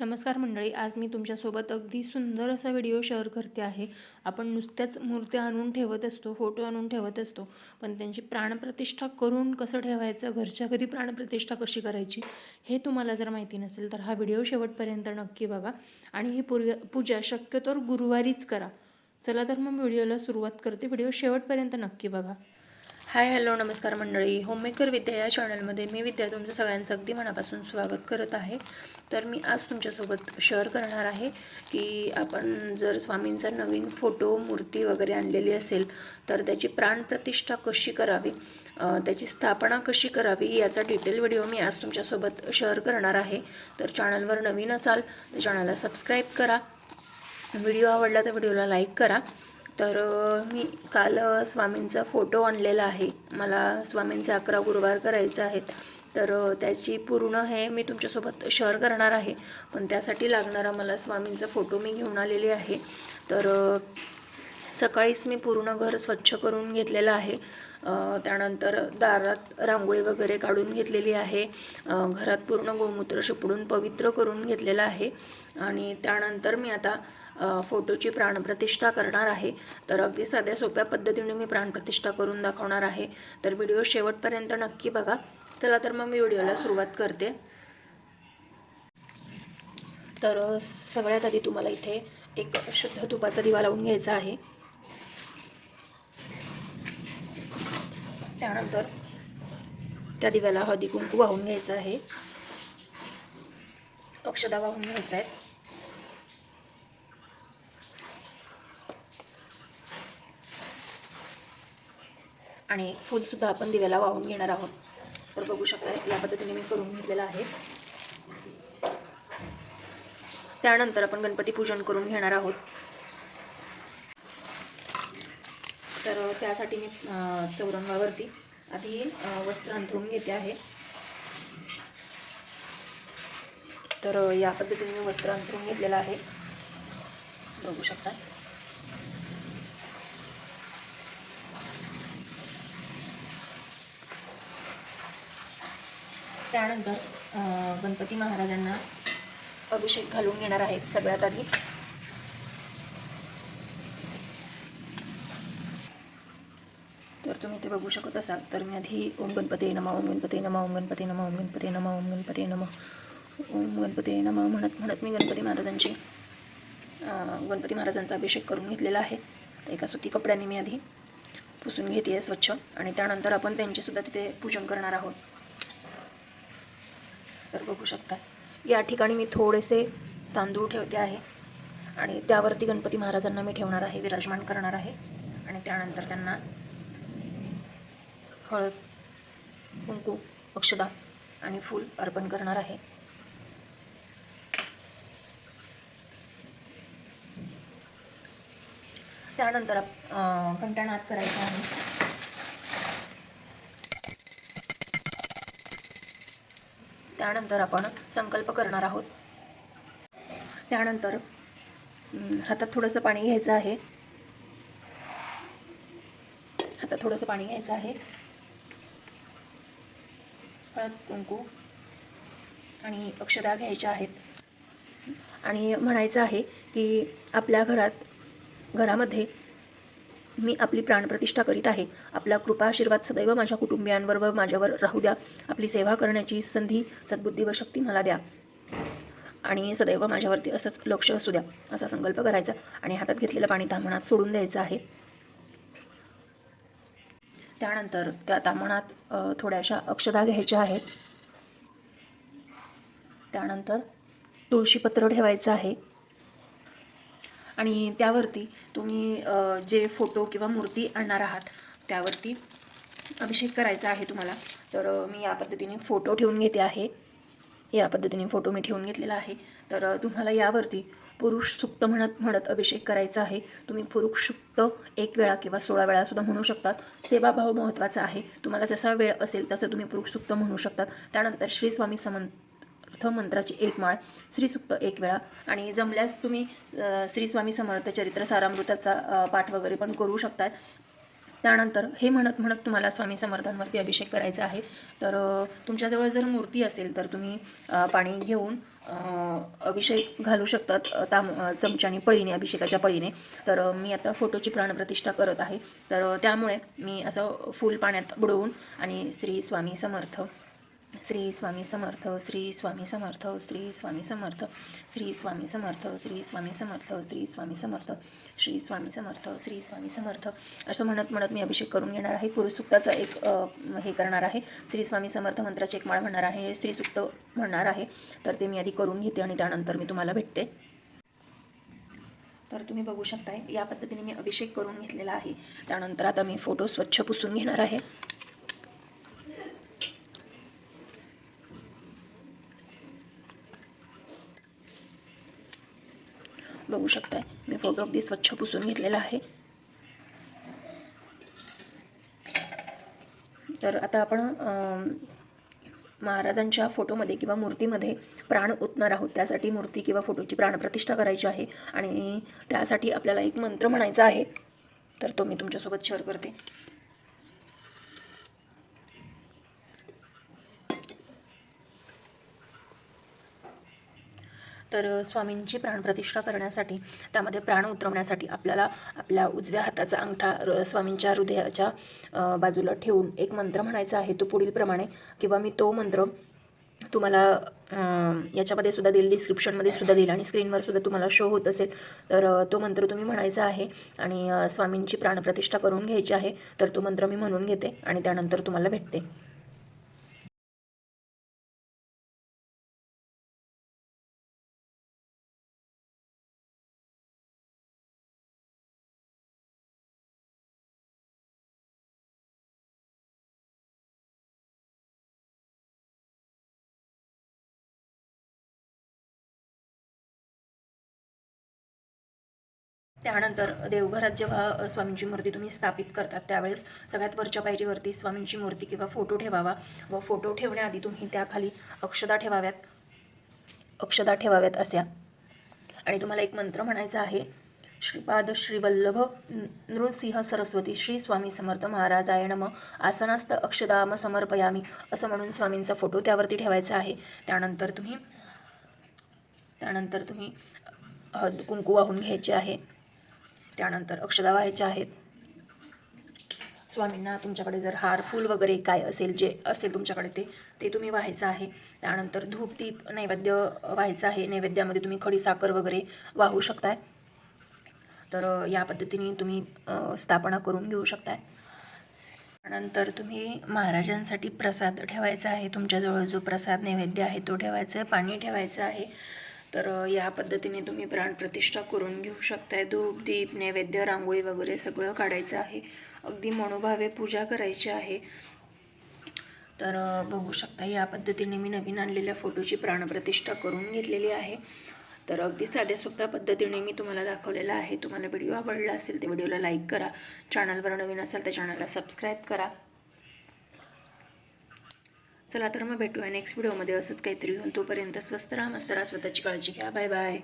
नमस्कार मंडळी आज मी तुमच्यासोबत अगदी सुंदर असा व्हिडिओ शेअर करते आहे. आपण नुसत्याच मूर्त्या आणून ठेवत असतो फोटो आणून ठेवत असतो पण त्यांची प्राणप्रतिष्ठा करून कसं ठेवायचं घरच्या घरी प्राणप्रतिष्ठा कशी करायची हे तुम्हाला जर माहिती नसेल तर हा व्हिडिओ शेवटपर्यंत नक्की बघा. आणि ही पूर्व पूजा शक्यतोवर गुरुवारीच करा. चला तर मग व्हिडिओला सुरुवात करते. व्हिडिओ शेवटपर्यंत नक्की बघा. हाय हॅलो नमस्कार मंडळी. होममेकर विद्या या चॅनलमध्ये मी विद्या तुमचं सगळ्यांचं अगदी मनापासून स्वागत करत आहे. तर मी आज तुमच्यासोबत शेअर करणार आहे की आपण जर स्वामींचा नवीन फोटो मूर्ती वगैरे आणलेली असेल तर त्याची प्राणप्रतिष्ठा कशी करावी? त्याची स्थापना कशी करावी? याचा डिटेल व्हिडिओ मी आज तुमच्यासोबत शेअर करणार आहे. तर चॅनलवर नवीन असाल तर चॅनलला सबस्क्राईब करा. व्हिडिओ आवडला तर व्हिडिओला लाईक करा. तर मी काल स्वामींचा फोटो आणलेला आहे. मला स्वामींचे अकरा गुरुवार करायचे आहेत. तर त्याची पूर्ण हे मी तुमच्यासोबत शेअर करणार आहे. पण त्यासाठी लागणारा मला स्वामींचा फोटो मी घेऊन आलेली आहे. तर सकाळीच मी पूर्ण घर स्वच्छ करून घेतलेलं आहे. त्यानंतर दारात रांगोळी वगैरे काढून घेतलेली आहे. घरात पूर्ण गोमूत्र शिपडून पवित्र करून घेतलेलं आहे. आणि त्यानंतर मी आता फोटोची प्राणप्रतिष्ठा करणार आहे. तर अगदी साध्या सोप्या पद्धतीने मी प्राणप्रतिष्ठा करून दाखवणार आहे. तर व्हिडिओ शेवटपर्यंत नक्की बघा. चला तर मग मी व्हिडिओला सुरुवात करते. तर सगळ्यात आधी तुम्हाला इथे एक शुद्ध तुपाचा दिवा लावून घ्यायचा आहे. त्यानंतर त्या दिव्याला हळदी कुंकू वाहून घ्यायचं आहे. अक्षदा वाहून घ्यायचा आहे. आणि फुलसुद्धा आपण दिव्याला वाहून घेणार आहोत. तर बघू शकता या पद्धतीने मी करून घेतलेलं आहे. त्यानंतर आपण गणपती पूजन करून घेणार आहोत. तर त्यासाठी मी चौरंगावरती आधी वस्त्र अंथरून घेते आहे. तर या पद्धतीने मी वस्त्र अंथरून घेतलेलं आहे. बघू शकता. त्यानंतर गणपती महाराजांना अभिषेक घालून घेणार आहेत सगळ्यात आधी. तर तुम्ही ते बघू शकत असाल. तर मी आधी ओम गणपती नमा ओम गणपती नमा ओम गणपती नमा ओम गणपती नमा ओम गणपती नमा ओम गणपती नमा म्हणत म्हणत मी गणपती महाराजांची गणपती महाराजांचा अभिषेक करून घेतलेला आहे. तर एका सुती कपड्याने मी आधी पुसून घेते आहे स्वच्छ. आणि त्यानंतर आपण त्यांचेसुद्धा तिथे पूजन करणार आहोत. तर बघू शकता. या ठिकाणी मी थोडेसे तांदूळ ठेवते आहे. आणि त्यावरती गणपती महाराजांना मी ठेवणार आहे विराजमान करणार आहे. आणि त्यानंतर त्यांना हळद कुंकू अक्षदा आणि फूल अर्पण करणार आहे. त्यानंतर अं, आत करायचा आहे. त्यानंतर आपण संकल्प करणार आहोत. त्यानंतर हातात थोडंसं पाणी घ्यायचं आहे. हातात थोडंसं पाणी घ्यायचं आहे. हळद कुंकू आणि अक्षदा घ्यायच्या आहेत. आणि म्हणायचं आहे की आपल्या घरात घरामध्ये मी आपली प्राणप्रतिष्ठा करीत आहे. आपला कृपा आशीर्वाद सदैव माझ्या कुटुंबियांवर व माझ्यावर राहू द्या. आपली सेवा करण्याची संधी सद्बुद्धी व शक्ती मला द्या. आणि सदैव माझ्यावरती असंच लक्ष असू द्या असा संकल्प करायचा आणि हातात घेतलेलं पाणी तामणात सोडून द्यायचं आहे. त्यानंतर त्या तामणात थोड्याशा अक्षदा घ्यायच्या आहेत. त्यानंतर तुळशीपत्र ठेवायचं आहे. आणि त्यावरती तुम्ही जे फोटो किंवा मूर्ती आणणार आहात त्यावरती अभिषेक करायचा आहे तुम्हाला. तर मी या पद्धतीने फोटो ठेवून घेते आहे. या पद्धतीने फोटो मी ठेवून घेतलेला आहे. तर तुम्हाला यावरती पुरुष सुक्त म्हणत म्हणत अभिषेक करायचा आहे. तुम्ही पुरुष सुक्त एक वेळा किंवा सोळा वेळासुद्धा म्हणू शकतात. सेवाभाव महत्त्वाचा आहे. तुम्हाला जसा वेळ असेल तसं तुम्ही पुरुष सुक्त म्हणू शकतात. त्यानंतर श्री स्वामी प्रथम मंत्राची एक माळ श्रीसुक्त एक वेळा. आणि जमल्यास तुम्ही श्री स्वामी समर्थ चरित्र सारामृताचा पाठ वगैरे पण करू शकतात त्यानंतर हे म्हणत म्हणत तुम्हाला स्वामी समर्थांवरती अभिषेक करायचा आहे. तर तुमच्याजवळ जर मूर्ती असेल तर तुम्ही पाणी घेऊन अभिषेक घालू शकतात. ताम चमच्याने पळीने अभिषेकाच्या पळीने. तर मी आता फोटोची प्राणप्रतिष्ठा करत आहे. तर त्यामुळे मी असं फुल पाण्यात बुडवून आणि श्री स्वामी समर्थ श्री स्वामी समर्थ श्री स्वामी समर्थ श्री स्वामी समर्थ श्री स्वामी समर्थ श्री स्वामी समर्थ श्री स्वामी समर्थ श्री स्वामी समर्थ श्री स्वामी समर्थ. असं म्हणत म्हणत मी अभिषेक करून घेणार आहे. पुरुषसुक्ताचं एक हे करणार आहे. श्री स्वामी समर्थ मंत्राचे एक माळ म्हणणार आहे. स्त्रीसुक्त म्हणणार आहे. तर ते मी आधी करून घेते आणि त्यानंतर मी तुम्हाला भेटते. तर तुम्ही बघू शकताय या पद्धतीने मी अभिषेक करून घेतलेला आहे. त्यानंतर आता मी फोटो स्वच्छ पुसून घेणार आहे. बघू शकताय. मी फोटो अगदी स्वच्छ पुसून घेतलेला आहे. तर आता आपण महाराजांच्या फोटोमध्ये किंवा मूर्तीमध्ये प्राण ओतणार आहोत. त्यासाठी मूर्ती किंवा फोटोची प्राणप्रतिष्ठा करायची आहे. आणि त्यासाठी आपल्याला एक मंत्र म्हणायचा आहे. तर तो मी तुमच्यासोबत शेअर करते. तर स्वामींची प्राणप्रतिष्ठा करण्यासाठी त्यामध्ये प्राण उतरवण्यासाठी आपल्याला आपल्या उजव्या हाताचा अंगठा र स्वामींच्या हृदयाच्या बाजूला ठेवून एक मंत्र म्हणायचा आहे. तो पुढीलप्रमाणे किंवा मी तो मंत्र तुम्हाला याच्यामध्ये सुद्धा देईल डिस्क्रिप्शनमध्ये सुद्धा देईल आणि स्क्रीनवर सुद्धा तुम्हाला शो होत असेल तर तो मंत्र तुम्ही म्हणायचा आहे आणि स्वामींची प्राणप्रतिष्ठा करून घ्यायची आहे तर तो मंत्र मी म्हणून घेते आणि त्यानंतर तुम्हाला भेटते. त्यानंतर देवघरात जेव्हा स्वामींची मूर्ती तुम्ही स्थापित करतात त्यावेळेस सगळ्यात वरच्या पायरीवरती स्वामींची मूर्ती किंवा फोटो ठेवावा व फोटो ठेवण्याआधी तुम्ही त्याखाली अक्षदा ठेवाव्यात अक्षदा ठेवाव्यात अशा आणि तुम्हाला एक मंत्र म्हणायचा आहे श्रीपाद श्रीवल्लभ नृसिंह सरस्वती श्री स्वामी समर्थ महाराजाय नम आसनास्त अक्षदाम समर्पयामी असं म्हणून स्वामींचा फोटो त्यावरती ठेवायचा आहे. त्यानंतर तुम्ही त्यानंतर तुम्ही हळद कुंकू वाहून घ्यायचे आहे. त्यानंतर अक्षदा व्हायच्या आहेत. स्वामींना तुमच्याकडे जर हार फूल वगैरे काय असेल जे असेल तुमच्याकडे ते ते तुम्ही व्हायचं आहे. त्यानंतर धूप दीप नैवेद्य व्हायचं आहे. नैवेद्यामध्ये तुम्ही खडी साखर वगैरे वाहू शकताय. तर या पद्धतीने तुम्ही स्थापना करून घेऊ शकताय. त्यानंतर तुम्ही महाराजांसाठी प्रसाद ठेवायचा आहे. तुमच्याजवळ जो प्रसाद नैवेद्य आहे तो ठेवायचा आहे. पाणी ठेवायचं आहे. तर या पद्धतीने तुम्ही प्राणप्रतिष्ठा करून घेऊ शकताय. धूप दीप नैवेद्य रांगोळी वगैरे सगळं काढायचं आहे. अगदी मनोभावे पूजा करायची आहे. तर बघू शकता या पद्धतीने मी नवीन आणलेल्या फोटोची प्राणप्रतिष्ठा करून घेतलेली आहे. तर अगदी साध्या सोप्या पद्धतीने मी तुम्हाला दाखवलेला आहे. तुम्हाला व्हिडिओ आवडला असेल तर व्हिडिओला लाईक करा. चॅनलवर नवीन असाल तर चॅनलला सबस्क्राईब करा. चला तर मग भेटूया नेक्स्ट व्हिडिओमध्ये असंच काहीतरी होऊन तोपर्यंत स्वस्त राहा मस्त राहा स्वतःची काळजी घ्या. Bye bye